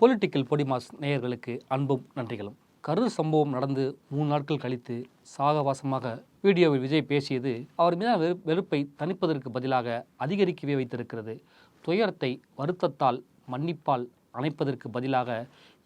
Political podimas நேயர்களுக்கு அன்பும் நன்றிகளும். கரூர் சம்பவம் நடந்து மூணு நாட்கள் கழித்து சாகவாசமாக வீடியோவில் விஜய் பேசியது அவர் மீதான வெறு வெறுப்பை தணிப்பதற்கு பதிலாக அதிகரிக்கவே வைத்திருக்கிறது. துயரத்தை வருத்தத்தால் மன்னிப்பால் அணைப்பதற்கு பதிலாக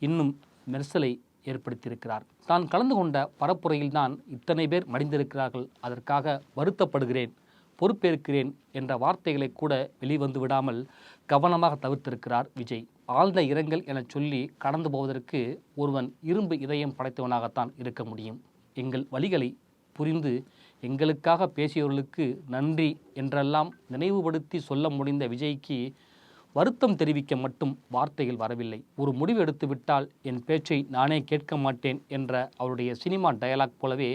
இன்னும் மெர்சலை ஏற்படுத்தியிருக்கிறார். தான் கலந்து கொண்ட பரப்புரையில்தான் இத்தனை பேர் மடிந்திருக்கிறார்கள். அதற்காக வருத்தப்படுகிறேன் பொறுப்பேற்கிறேன் என்ற வார்த்தைகளை கூட வெளிவந்து விடாமல் கவனமாக தவிர்த்திருக்கிறார் விஜய். ஆழ்ந்த இரங்கல் என சொல்லி கடந்து போவதற்கு ஒருவன் இரும்பு இதயம் படைத்தவனாகத்தான் இருக்க முடியும். எங்கள் வழிகளை புரிந்து எங்களுக்காக பேசியவர்களுக்கு நன்றி என்றெல்லாம் நினைவுபடுத்தி சொல்ல முடிந்த விஜய்க்கு வருத்தம் தெரிவிக்க மட்டும் வார்த்தைகள் வரவில்லை. ஒரு முடிவு எடுத்துவிட்டால் என் பேச்சை நானே கேட்க மாட்டேன் என்ற அவருடைய சினிமா டயலாக் போலவே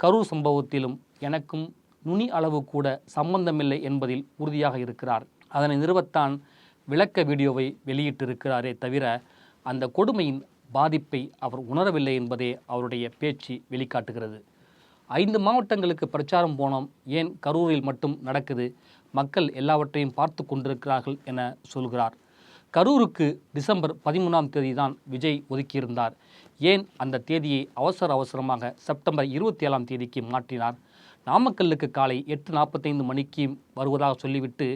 கரூர் சம்பவத்திலும் எனக்கும் நுனி அளவு கூட சம்பந்தமில்லை என்பதில் உறுதியாக இருக்கிறார் அதனை நிறுவத்தான் விளக்க வீடியோவை வெளியிட்டிருக்கிறாரே தவிர அந்த கொடுமையின் பாதிப்பை அவர் உணரவில்லை என்பதே அவருடைய பேச்சு வெளிக்காட்டுகிறது. ஐந்து மாவட்டங்களுக்கு பிரச்சாரம் போனோம். ஏன் கரூரில் மட்டும் நடக்குது? மக்கள் எல்லாவற்றையும் பார்த்து கொண்டிருக்கிறார்கள் என சொல்கிறார். கரூருக்கு டிசம்பர் பதிமூணாம் தேதி தான் விஜய் ஒதுக்கியிருந்தார். ஏன் அந்த தேதியை அவசர அவசரமாக செப்டம்பர் இருபத்தி ஏழாம் தேதிக்கு மாற்றினார்? நாமக்கல்லுக்கு காலை எட்டு நாற்பத்தைந்து மணிக்கு வருவதாக சொல்லிவிட்டு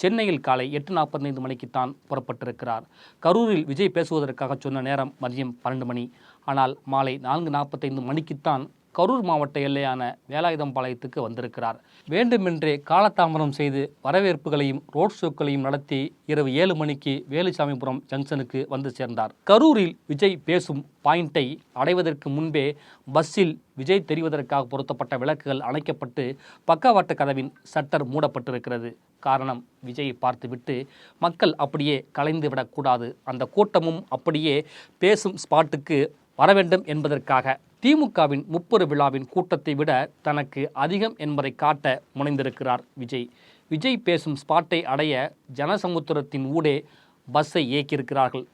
சென்னையில் காலை எட்டு நாற்பத்தைந்து மணிக்குத்தான் புறப்பட்டிருக்கிறார். கரூரில் விஜய் பேசுவதற்காக சொன்ன நேரம் மதியம் பன்னெண்டு மணி. ஆனால் மாலை நான்கு நாற்பத்தைந்து மணிக்குத்தான் கரூர் மாவட்ட எல்லையான வேலாயுதம்பாளையத்துக்கு வந்திருக்கிறார். வேண்டுமென்றே காலதாமதம் செய்து வரவேற்புகளையும் ரோட் ஷோக்களையும் நடத்தி இரவு ஏழு மணிக்கு வேலுசாமிபுரம் ஜங்ஷனுக்கு வந்து சேர்ந்தார். கரூரில் விஜய் பேசும் பாயிண்டை அடைவதற்கு முன்பே பஸ்ஸில் விஜய் தெரிவதற்காக பொருத்தப்பட்ட விளக்குகள் அணைக்கப்பட்டு பக்கவாட்டு கதவின் சட்டர் மூடப்பட்டிருக்கிறது. காரணம் விஜயை பார்த்துவிட்டு மக்கள் அப்படியே கலைந்து விடக்கூடாது. அந்த கூட்டமும் அப்படியே பேசும் ஸ்பாட்டுக்கு வர வேண்டும் என்பதற்காக திமுகவின் முப்பது விழாவின் கூட்டத்தை விட தனக்கு அதிகம் என்பதை காட்ட முனைந்திருக்கிறார் விஜய். விஜய் பேசும் ஸ்பாட்டை அடைய ஜனசமுத்திரத்தின் ஊடே பஸ்ஸை இயக்கியிருக்கிறார்கள்.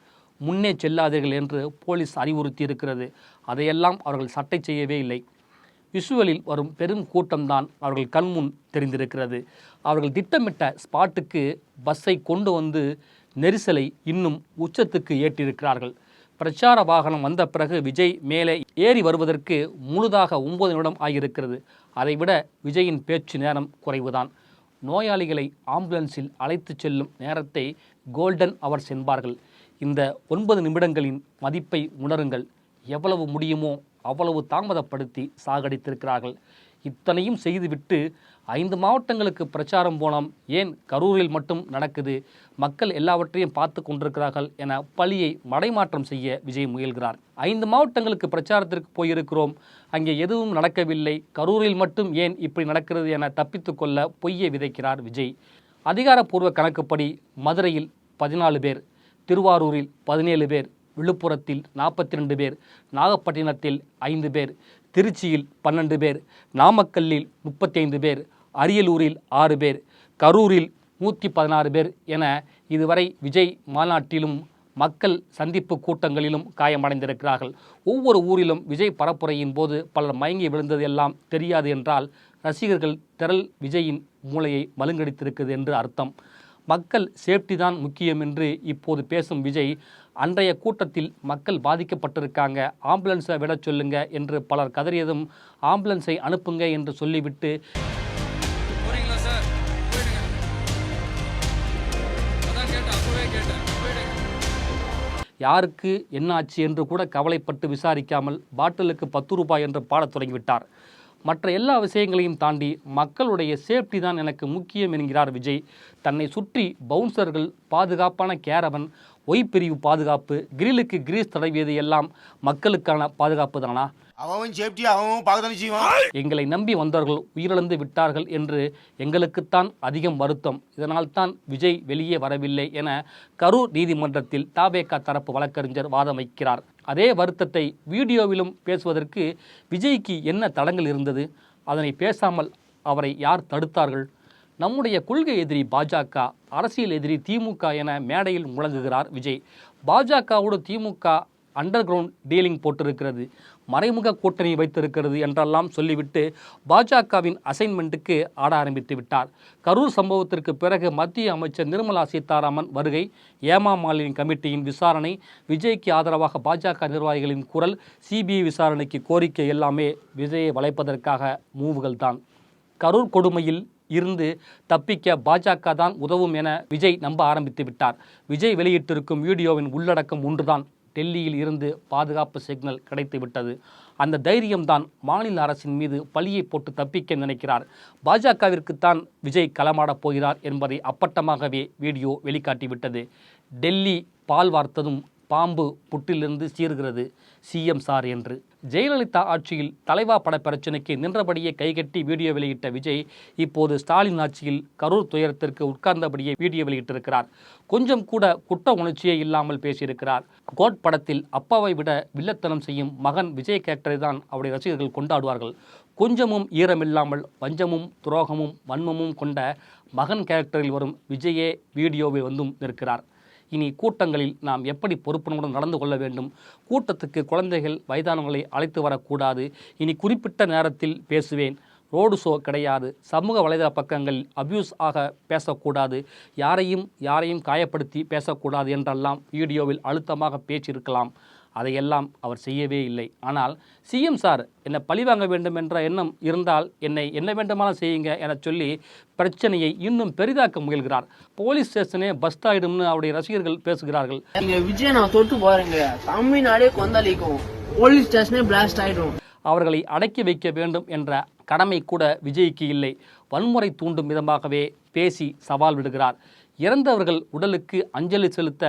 முன்னே செல்லாதீர்கள் என்று போலீஸ் அறிவுறுத்தி இருக்கிறது அதையெல்லாம் அவர்கள் சட்டை செய்யவே இல்லை. விஷுவலில் வரும் பெரும் கூட்டம்தான் அவர்கள் கண்முன் தெரிந்திருக்கிறது. அவர்கள் திட்டமிட்ட ஸ்பாட்டுக்கு பஸ்ஸை கொண்டு வந்து நெரிசலை இன்னும் உச்சத்துக்கு ஏற்றிருக்கிறார்கள். பிரச்சார வாகனம் வந்த பிறகு விஜய் மேலே ஏறி வருவதற்கு முழுதாக ஒன்பது நிமிடம் ஆகியிருக்கிறது. அதைவிட விஜயின் பேச்சு நேரம் குறைவுதான். நோயாளிகளை ஆம்புலன்ஸில் அழைத்துச் செல்லும் நேரத்தை கோல்டன் அவர்ஸ் என்பார்கள். இந்த ஒன்பது நிமிடங்களின் மதிப்பை உணருங்கள். எவ்வளவு முடியுமோ அவ்வளவு தாமதப்படுத்தி சாகடித்திருக்கிறார்கள். இத்தனையும் செய்துவிட்டு ஐந்து மாவட்டங்களுக்கு பிரச்சாரம் போனோம் ஏன் கரூரில் மட்டும் நடக்குது? மக்கள் எல்லாவற்றையும் பார்த்து கொண்டிருக்கிறார்கள் என பழியை மடைமாற்றம் செய்ய விஜய் முயல்கிறார். ஐந்து மாவட்டங்களுக்கு பிரச்சாரத்திற்கு போயிருக்கிறோம். அங்கே எதுவும் நடக்கவில்லை. கரூரில் மட்டும் ஏன் இப்படி நடக்கிறது என தப்பித்துக்கொள்ள பொய்யை விதைக்கிறார் விஜய். அதிகாரப்பூர்வ கணக்குப்படி மதுரையில் பதினாலு பேர் திருவாரூரில் பதினேழு பேர் விழுப்புரத்தில் நாற்பத்தி ரெண்டு பேர் நாகப்பட்டினத்தில் ஐந்து பேர் திருச்சியில் பன்னெண்டு பேர் நாமக்கல்லில் முப்பத்தைந்து பேர் அரியலூரில் ஆறு பேர் கரூரில் நூற்றி பதினாறு பேர் என இதுவரை விஜய் மாநாட்டிலும் மக்கள் சந்திப்பு கூட்டங்களிலும் காயமடைந்திருக்கிறார்கள். ஒவ்வொரு ஊரிலும் விஜய் பரப்புரையின் போது பலர் மயங்கி விழுந்தது எல்லாம் தெரியாது என்றால் ரசிகர்கள் திரள் விஜயின் மூளையை மழுங்கடித்திருக்கிறது என்று அர்த்தம். மக்கள் சேஃப்டி தான் முக்கியம் என்று இப்போது பேசும் விஜய் அன்றைய கூட்டத்தில் மக்கள் பாதிக்கப்பட்டிருக்காங்க. ஆம்புலன்ஸை விட சொல்லுங்க என்று பலர் கதறியதும் ஆம்புலன்ஸை அனுப்புங்க என்று சொல்லிவிட்டு யாருக்கு என்ன ஆச்சு என்று கூட கவலைப்பட்டு விசாரிக்காமல் பாட்டிலுக்கு பத்து ரூபாய் என்று பாடத் தொடங்கிவிட்டார். மற்ற எல்லா விஷயங்களையும் தாண்டி மக்களுடைய சேஃப்டி தான் எனக்கு முக்கியம் என்கிறார் விஜய். தன்னை சுற்றி பவுன்சர்கள் பாதுகாப்பான கேரவன் ஒய் பிரிவு பாதுகாப்பு கிரிலுக்கு கிரீஸ் தடவியது எல்லாம் மக்களுக்கான பாதுகாப்பு தானா? அவன் சேஃப்டி அவன் பார்க்க தானே செய்வான். எங்களை நம்பி வந்தவர்கள் உயிரிழந்து விட்டார்கள் என்று எங்களுக்குத்தான் அதிகம் வருத்தம். இதனால்தான் விஜய் வெளியே வரவில்லை என கரூர் நீதிமன்றத்தில் தாபேகா தரப்பு வழக்கறிஞர் வாதம் வைக்கிறார். அதே வருத்தத்தை வீடியோவிலும் பேசுவதற்கு விஜய்க்கு என்ன தடங்கள் இருந்தது? அதனை பேசாமல் அவரை யார் தடுத்தார்கள்? நம்முடைய கொள்கை எதிரி பாஜக அரசியல் எதிரி திமுக என மேடையில் முழங்குகிறார் விஜய். பாஜகவோடு திமுக அண்டர் கிரவுண்ட் டீலிங் போட்டிருக்கிறது மறைமுக கூட்டணி வைத்திருக்கிறது என்றெல்லாம் சொல்லிவிட்டு பாஜகவின் அசைன்மெண்ட்டுக்கு ஆட ஆரம்பித்து விட்டார். கரூர் சம்பவத்திற்கு பிறகு மத்திய அமைச்சர் நிர்மலா சீதாராமன் வருகை ஏமா மாலினி கமிட்டியின் விசாரணை விஜய்க்கு ஆதரவாக பாஜக நிர்வாகிகளின் குரல் சிபிஐ விசாரணைக்கு கோரிக்கை எல்லாமே விஜயை வளைப்பதற்காக மூவுகள் தான் கரூர் கொடுமையில் இருந்து தப்பிக்க பாஜக தான் உதவும் என விஜய் நம்ப ஆரம்பித்து விட்டார். விஜய் வெளியிட்டிருக்கும் வீடியோவின் உள்ளடக்கம் ஒன்றுதான். டெல்லியில் இருந்து பாதுகாப்பு சிக்னல் கிடைத்து விட்டது. அந்த தைரியம்தான் மாநில அரசின் மீது பழியை போட்டு தப்பிக்க நினைக்கிறார். பாஜகவிற்குத்தான் விஜய் களமாடப் போகிறார் என்பதை அப்பட்டமாகவே வீடியோ வெளிக்காட்டிவிட்டது. டெல்லி பால் வார்த்ததும் பாம்பு புட்டிலிருந்து சீர்கிறது சிஎம் சார் என்று. ஜெயலலிதா ஆட்சியில் தலைவா பட பிரச்சனைக்கு நின்றபடியே கைகட்டி வீடியோ வெளியிட்ட விஜய் இப்போது ஸ்டாலின் ஆட்சியில் கரூர் துயரத்திற்கு உட்கார்ந்தபடியே வீடியோ வெளியிட்டிருக்கிறார். கொஞ்சம் கூட குற்ற உணர்ச்சியே இல்லாமல் பேசியிருக்கிறார். கோட் படத்தில் அப்பாவை விட வில்லத்தனம் செய்யும் மகன் விஜய் கேரக்டரை தான் அவருடைய ரசிகர்கள் கொண்டாடுவார்கள். கொஞ்சமும் ஈரமில்லாமல் வஞ்சமும் துரோகமும் வன்மமும் கொண்ட மகன் கேரக்டரில் வரும் விஜயே வீடியோவில் வந்தும் நிற்கிறார். இனி கூட்டங்களில் நாம் எப்படி பொறுப்புணர்வுடன் நடந்து கொள்ள வேண்டும்? கூட்டத்துக்கு குழந்தைகள் வயதானவர்களை அழைத்து வரக்கூடாது. இனி குறிப்பிட்ட நேரத்தில் பேசுவேன். ரோடு ஷோ கிடையாது. சமூக வலைதள பக்கங்களில் அபியூஸ் ஆக பேசக்கூடாது. யாரையும் யாரையும் காயப்படுத்தி பேசக்கூடாது என்றெல்லாம் வீடியோவில் அழுத்தமாக பேச்சிருக்கலாம் அதையெல்லாம் அவர் செய்யவே இல்லை. ஆனால் சிஎம் சார் என்னை பழிவாங்க வேண்டும் என்ற எண்ணம் இருந்தால் என்னை என்ன வேண்டுமானாலும் செய்யுங்க என சொல்லி பிரச்சனையை இன்னும் பெரிதாக்க முயல்கிறார். போலீஸ் ஸ்டேஷனே பஸ்ட் ஆயிடும்னு அவருடைய ரசிகர்கள் பேசுகிறார்கள். நீங்க விஜய் நான் தொட்டு பாருங்க. தமிழ்நாடே கொந்தளிக்கும். போலீஸ் ஸ்டேஷனே பிளாஸ்ட் ஆயிடும். அவர்களை அடக்கி வைக்க வேண்டும் என்ற கடமை கூட விஜய்க்கு இல்லை. வன்முறை தூண்டும் விதமாகவே பேசி சவால் விடுகிறார். இறந்தவர்கள் உடலுக்கு அஞ்சலி செலுத்த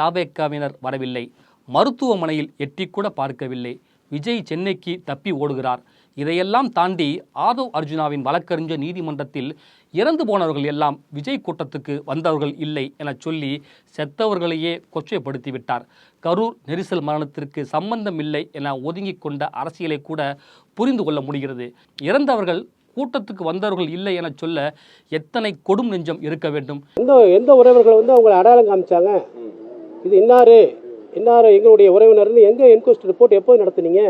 தாபேக்காவினர் வரவில்லை. மருத்துவமனையில் எட்டிக்கூட பார்க்கவில்லை. விஜய் சென்னைக்கு தப்பி ஓடுகிறார். இதையெல்லாம் தாண்டி ஆதவ் அர்ஜுனாவின் வழக்கறிஞர் நீதிமன்றத்தில் இறந்து போனவர்கள் எல்லாம் விஜய் கூட்டத்துக்கு வந்தவர்கள் இல்லை என சொல்லி செத்தவர்களையே கொச்சைப்படுத்திவிட்டார். கரூர் நெரிசல் மரணத்திற்கு சம்பந்தம் இல்லை என ஒதுங்கிக் கொண்ட அரசியலை கூட புரிந்து கொள்ள முடிகிறது. இறந்தவர்கள் கூட்டத்துக்கு வந்தவர்கள் இல்லை என சொல்ல எத்தனை கொடும் நெஞ்சம் இருக்க வேண்டும்? எந்த எந்த உறவர்கள் வந்து அவங்களை அடையாளம் காமிச்சாங்க? இது இன்னாரு? இன்னார் எங்களுடைய உறவினர்னு எங்கே என்கொஸ்ட் ரிப்போர்ட் எப்போ நடத்துனீங்க?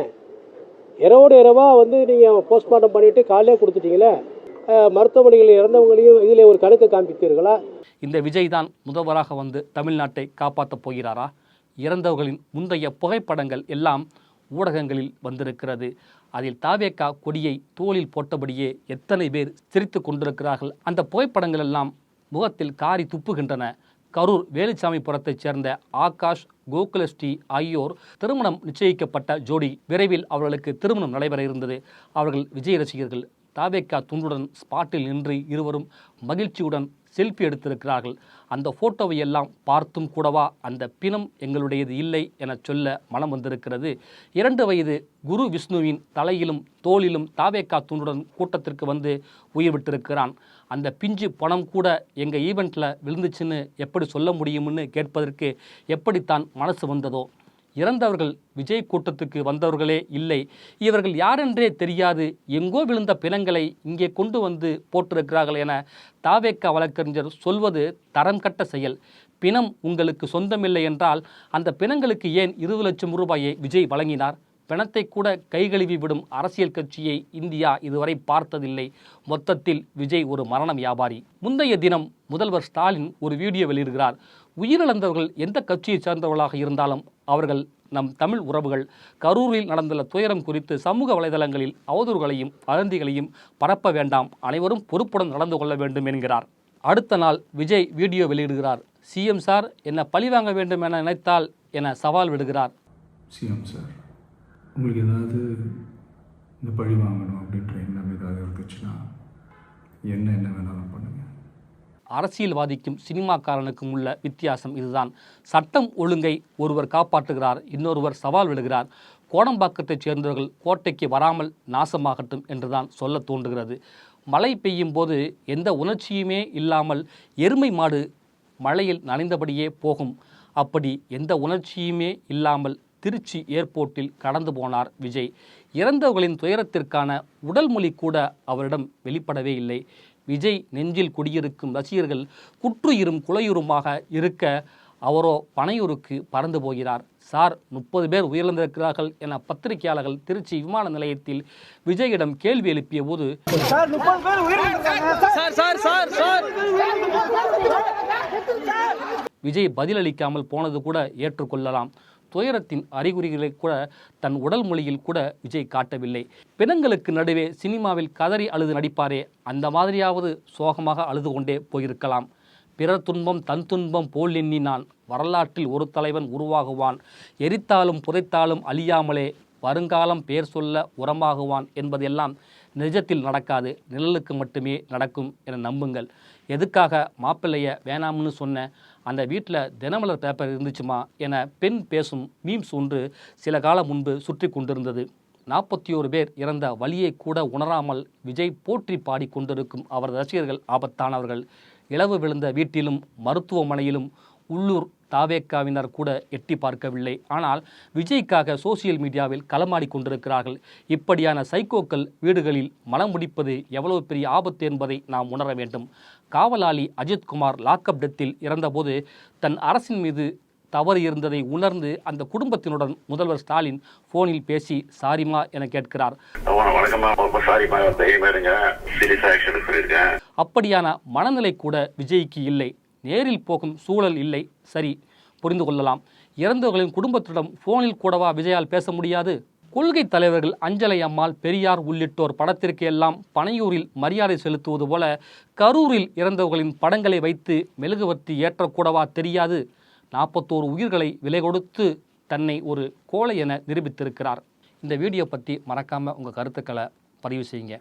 இரவோடு இரவாக வந்து நீங்கள் போஸ்ட்மார்ட்டம் பண்ணிவிட்டு காலையே கொடுத்துட்டீங்களே? மருத்துவமனையில் மருத்துவமனைகளில் இறந்தவங்களையும் இதில் ஒரு கணக்கு காண்பித்தீர்களா? இந்த விஜய் தான் முதல்வராக வந்து தமிழ்நாட்டை காப்பாற்றப் போகிறாரா? இறந்தவர்களின் முந்தைய புகைப்படங்கள் எல்லாம் ஊடகங்களில் வந்திருக்கிறது. அதில் தாவேக்கா கொடியை தோளில் போட்டபடியே எத்தனை பேர் சிரித்து கொண்டிருக்கிறார்கள்? அந்த புகைப்படங்கள் எல்லாம் முகத்தில் காரி துப்புகின்றன. கரூர் வேலுச்சாமிபுரத்தைச் சேர்ந்த ஆகாஷ் கோகுலஸ்ரீ ஆகியோர் திருமணம் நிச்சயிக்கப்பட்ட ஜோடி விரைவில் அவர்களுக்கு திருமணம் நடைபெற இருந்தது. அவர்கள் விஜய் ரசிகர்கள் தாவேக்கா துண்டுடன் ஸ்பாட்டில் நின்று இருவரும் மகிழ்ச்சியுடன் செல்ஃபி எடுத்திருக்கிறார்கள். அந்த ஃபோட்டோவை எல்லாம் பார்த்தும் கூடவா அந்த பிணம் எங்களுடையது இல்லை என சொல்ல மனம் வந்திருக்கிறது. இரண்டு வயது குரு விஷ்ணுவின் தலையிலும் தோளிலும் தாவேக்கா துண்டுடன் கூட்டத்திற்கு வந்து உயிர் விட்டிருக்கிறான். அந்த பிஞ்சு பணம் கூட எங்கள் ஈவெண்ட்டில் விழுந்துச்சுன்னு எப்படி சொல்ல முடியும்னு கேட்பதற்கு எப்படித்தான் மனசு வந்ததோ இறந்தவர்கள் விஜய் கூட்டத்துக்கு வந்தவர்களே இல்லை. இவர்கள் யாரென்றே தெரியாது. எங்கோ விழுந்த பிணங்களை இங்கே கொண்டு வந்து போட்டிருக்கிறார்கள் என தாவேக்கா வழக்கறிஞர் சொல்வது தரம் கட்ட செயல். பிணம் உங்களுக்கு சொந்தமில்லை என்றால் அந்த பிணங்களுக்கு ஏன் இருபது லட்சம் ரூபாயை விஜய் வழங்கினார்? பிணத்தை கூட கைகழுவி விடும் அரசியல் கட்சியை இந்தியா இதுவரை பார்த்ததில்லை. மொத்தத்தில் விஜய் ஒரு மரண வியாபாரி. முந்தைய தினம் முதல்வர் ஸ்டாலின் ஒரு வீடியோ வெளியிடுகிறார். உயிரிழந்தவர்கள் எந்த கட்சியை சார்ந்தவர்களாக இருந்தாலும் அவர்கள் நம் தமிழ் உறவுகள் கரூரில் நடந்துள்ள துயரம் குறித்து சமூக வலைதளங்களில் அவதூறுகளையும் வதந்திகளையும் பரப்ப வேண்டாம். அனைவரும் பொறுப்புடன் நடந்து கொள்ள வேண்டும் என்கிறார். அடுத்த நாள் விஜய் வீடியோ வெளியிடுகிறார். சிஎம் சார் என்ன பழிவாங்க வேண்டும் என நினைத்தால் என சவால் விடுகிறார். சிஎம் சார் உங்களுக்கு ஏதாவது இந்த பழி வாங்கணும் அப்படின்ற எண்ணம் ஏதாவது இருந்துச்சுன்னா என்ன என்ன வேணாலும் பண்ணுங்கள் அரசியல்வாதிக்கும் சினிமாக்காரனுக்கும் உள்ள வித்தியாசம் இதுதான். சட்டம் ஒழுங்கை ஒருவர் காப்பாற்றுகிறார் இன்னொருவர் சவால் விடுகிறார். கோடம்பாக்கத்தைச் சேர்ந்தவர்கள் கோட்டைக்கு வராமல் நாசமாகட்டும் என்றுதான் சொல்ல தோன்றுகிறது. மழை பெய்யும் போது எந்த உணர்ச்சியுமே இல்லாமல் எருமை மாடு மழையில் நனைந்தபடியே போகும். அப்படி எந்த உணர்ச்சியுமே இல்லாமல் திருச்சி ஏர்போர்ட்டில் கடந்து போனார் விஜய். இறந்தவர்களின் துயரத்திற்கான உடல் மொழி கூட அவரிடம் வெளிப்படவே இல்லை. விஜய் நெஞ்சில் குடியிருக்கும் ரசிகர்கள் குற்றுயிரும் குலையுருமாக இருக்க அவரோ பனையூருக்கு பறந்து போகிறார். சார் முப்பது பேர் உயிரிழந்திருக்கிறார்கள் என பத்திரிகையாளர்கள் திருச்சி விமான நிலையத்தில் விஜயிடம் கேள்வி எழுப்பிய போது விஜய் பதிலளிக்காமல் போனது கூட ஏற்றுக்கொள்ளலாம். துயரத்தின் அறிகுறிகளை கூட தன் உடல் மொழியில் கூட விஜய் காட்டவில்லை. பிணங்களுக்கு நடுவே சினிமாவில் கதறி அழுது நடிப்பாரே அந்த மாதிரியாவது சோகமாக அழுது கொண்டே போயிருக்கலாம். பிறர் துன்பம் தன் துன்பம் போல் எண்ணி நான் வரலாற்றில் ஒரு தலைவன் உருவாகுவான். எரித்தாலும் புதைத்தாலும் அழியாமலே வருங்காலம் பேர் சொல்ல உரமாகுவான் என்பதெல்லாம் நிஜத்தில் நடக்காது. நிழலுக்கு மட்டுமே நடக்கும் என நம்புங்கள். எதுக்காக மாப்பிள்ளைய வேணாம்னு சொன்ன அந்த வீட்டில் தினமலர் பேப்பர் இருந்துச்சுமா என பெண் பேசும் மீம்ஸ் ஒன்று சில காலம் முன்பு சுற்றி கொண்டிருந்தது. நாற்பத்தி ஓரு பேர் இறந்த வழியை கூட உணராமல் விஜய் போற்றி பாடிக்கொண்டிருக்கும் அவரது ரசிகர்கள் ஆபத்தானவர்கள். இளவு விழுந்த வீட்டிலும் மருத்துவமனையிலும் உள்ளூர் தாவேக்காவினர் கூட எட்டி பார்க்கவில்லை. ஆனால் விஜய்க்காக சோசியல் மீடியாவில் களமாடி கொண்டிருக்கிறார்கள். இப்படியான சைக்கோக்கள் வீடுகளில் மனம் முடிப்பது எவ்வளவு பெரிய ஆபத்து என்பதை நாம் உணர வேண்டும். காவலாளி அஜித்குமார் லாக்அப் டெத்தில் இறந்தபோது தன் அரசின் மீது தவறு இருந்ததை உணர்ந்து அந்த குடும்பத்தினுடன் முதல்வர் ஸ்டாலின் போனில் பேசி சாரிமா என கேட்கிறார். அப்படியான மனநிலை கூட விஜய்க்கு இல்லை. நேரில் போகும் சூழல் இல்லை. சரி புரிந்து கொள்ளலாம். இறந்தவர்களின் குடும்பத்திடம் போனில் கூடவா விஜயால் பேச முடியாது? கொள்கை தலைவர்கள் அஞ்சலை அம்மாள் பெரியார் உள்ளிட்டோர் படத்திற்கு எல்லாம் பனையூரில் மரியாதை செலுத்துவது போல கரூரில் இறந்தவர்களின் படங்களை வைத்து மெழுகுவர்த்தி ஏற்றக்கூடவா தெரியாது? நாற்பத்தோரு உயிர்களை விலை கொடுத்து தன்னை ஒரு கோழை என நிரூபித்திருக்கிறார். இந்த வீடியோ பற்றி மறக்காமல் உங்கள் கருத்துக்களை பதிவு செய்யுங்க.